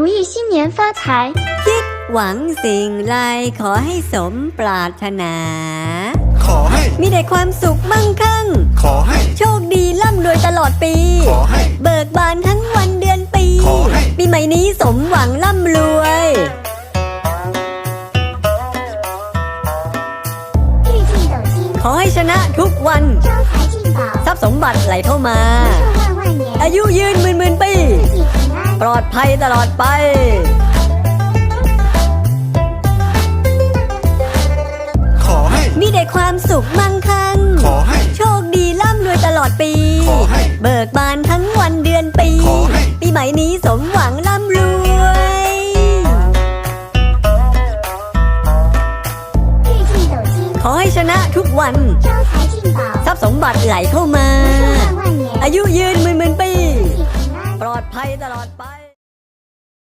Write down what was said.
如意新年发财， หวังสิ่งไรขอให้สมปรารถนา ขอให้ มีแต่ความสุขมั่งคั่ง ขอให้ โชคดีร่ำรวยตลอดปี ขอให้ เบิกบานทั้งวันเดือนปี ขอให้ ปีใหม่นี้สมหวังร่ำรวย 日进斗金， ขอให้ชนะทุกวัน 招财进宝， ทรัพย์สมบัติไหลเข้ามา 寿 ปลอดภัยตลอดไปขอให้มีแต่ความสุขมั่งคั่ง ขอให้ โชคดีร่ำรวยตลอดปี ขอให้ เบิกบานทั้งวันเดือนปี ขอให้ ปีใหม่นี้สมหวังร่ำรวย ขอให้ชนะทุกวัน ทรัพย์สมบัติไหลเข้ามา อายุยืน ดภัยตลอดไป